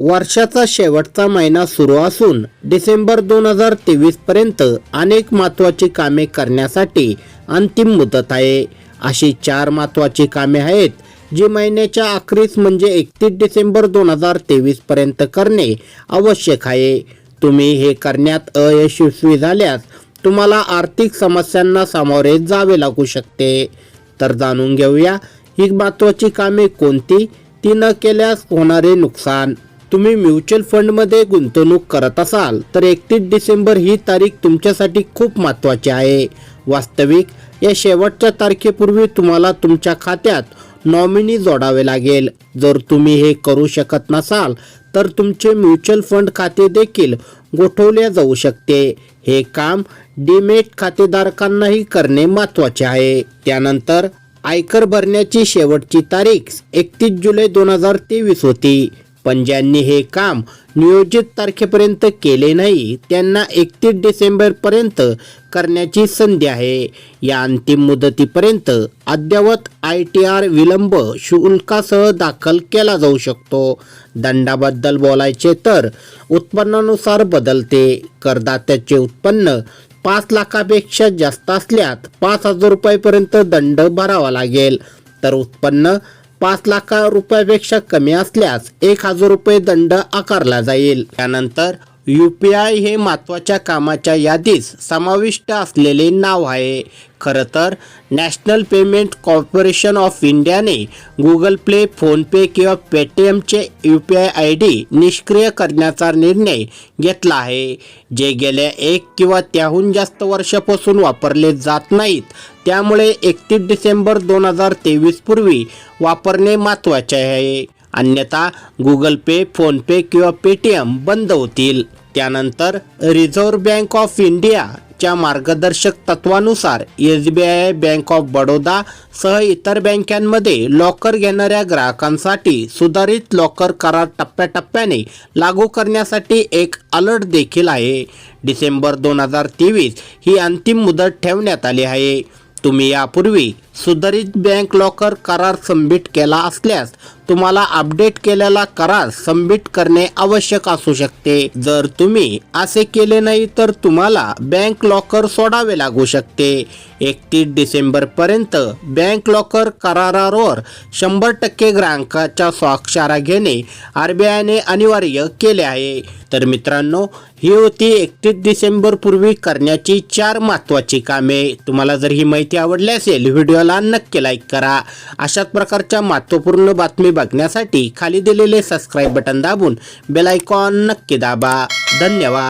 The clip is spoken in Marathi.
वर्षाचा शेवटचा महिना सुरू असून डिसेंबर दोन हजार तेवीस पर्यंत अनेक महत्त्वाची कामे करण्यासाठी अंतिम मुदत आहे. अशी चार महत्त्वाची कामे आहेत जी महिन्याच्या अखेरीस म्हणजे एकतीस डिसेंबर दोन हजार तेवीस पर्यंत करणे आवश्यक आहे. तुम्ही हे करण्यात अयशस्वी झाल्यास तुम्हाला आर्थिक समस्यांना सामोरे जावे लागू शकते. तर जाणून घेऊया ही महत्त्वाची कामे कोणती? ती न केल्यास होणारे नुकसान. तुम्ही म्युच्युअल फंडमध्ये गुंतवणूक करत असाल तर एकतीस डिसेंबर ही तारीख तुमच्यासाठी खूप महत्त्वाची आहे. वास्तविक या शेवटच्या तारखेपूर्वी तुम्हाला तुमच्या खात्यात नॉमिनी जोडावे लागेल. जर तुम्ही हे करू शकत नसाल तर तुमचे म्युच्युअल फंड खाते देखील गोठवले जाऊ शकते. हे काम डीमेट खातेधारकांनाही करणे महत्त्वाचे आहे. त्यानंतर आयकर भरण्याची शेवटची तारीख एकतीस जुलै दोन हजार तेवीस होती. पण ज्यांनी हे काम नियोजित तारखेपर्यंत केले नाही त्यांना एकतीस डिसेंबरपर्यंत करण्याची संधी आहे. या अंतिम मुदतीपर्यंत अद्ययावत आय टी आर विलंब शुल्कासह दाखल केला जाऊ शकतो. दंडाबद्दल बोलायचे तर उत्पन्नानुसार बदलते. करदात्याचे उत्पन्न पाच लाखापेक्षा जास्त असल्यास पाच हजार रुपयापर्यंत दंड भरावा लागेल. तर उत्पन्न पाच लाख रुपयापेक्षा कमी असल्यास एक हजार रुपये दंड आकारला जाईल. त्यानंतर यू पी आय हे महत्त्वाच्या कामाच्या यादीस समाविष्ट असलेले नाव आहे. खरं तर नॅशनल पेमेंट कॉर्पोरेशन ऑफ इंडियाने गुगल प्ले फोनपे किंवा पेटीएमचे U P I I D निष्क्रिय करण्याचा निर्णय घेतला आहे. जे गेल्या एक किंवा त्याहून जास्त वर्षापासून वापरले जात नाहीत त्यामुळे एकतीस डिसेंबर दोन हजार तेवीस पूर्वी वापरणे महत्त्वाचे आहे. अन्यथा गुगल पे फोनपे किंवा पेटीएम बंद होतील. त्यानंतर रिझर्व्ह बँक ऑफ इंडियाच्या मार्गदर्शक तत्वानुसार S B I bank of Baroda सह इतर बँकांमध्ये लॉकर घेणाऱ्या ग्राहकांसाठी सुधारित लॉकर करार टप्प्याटप्प्याने लागू करण्यासाठी एक अलर्ट देखील आहे. डिसेंबर दोन हजार तेवीस ही अंतिम मुदत ठेवण्यात आली आहे. तुम्ही यापूर्वी सुधारित बँक लॉकर करार सबमिट केला असल्यास तुम्हाला अपडेट केलेला करार सबमिट करणे आवश्यक असू शकते. जर तुम्ही असे केले नाही तर तुम्हाला बँक लॉकर सोडावे लागू शकते. एकतीस डिसेंबर पर्यंत बँक लॉकर करारावर शंभर टक्के ग्राहकाच्या स्वाक्षरा घेणे आर बी आयने अनिवार्य केले आहे. तर मित्रांनो ही होती एकतीस डिसेंबर पूर्वी करण्याची चार महत्त्वाची कामे. तुम्हाला जर ही माहिती आवडली असेल व्हिडिओला नक्की लाईक करा. अशाच प्रकारच्या महत्त्वपूर्ण बातमी बघण्यासाठी खाली दिलेले सबस्क्राईब बटन दाबून बेलायकॉन नक्की दाबा. धन्यवाद.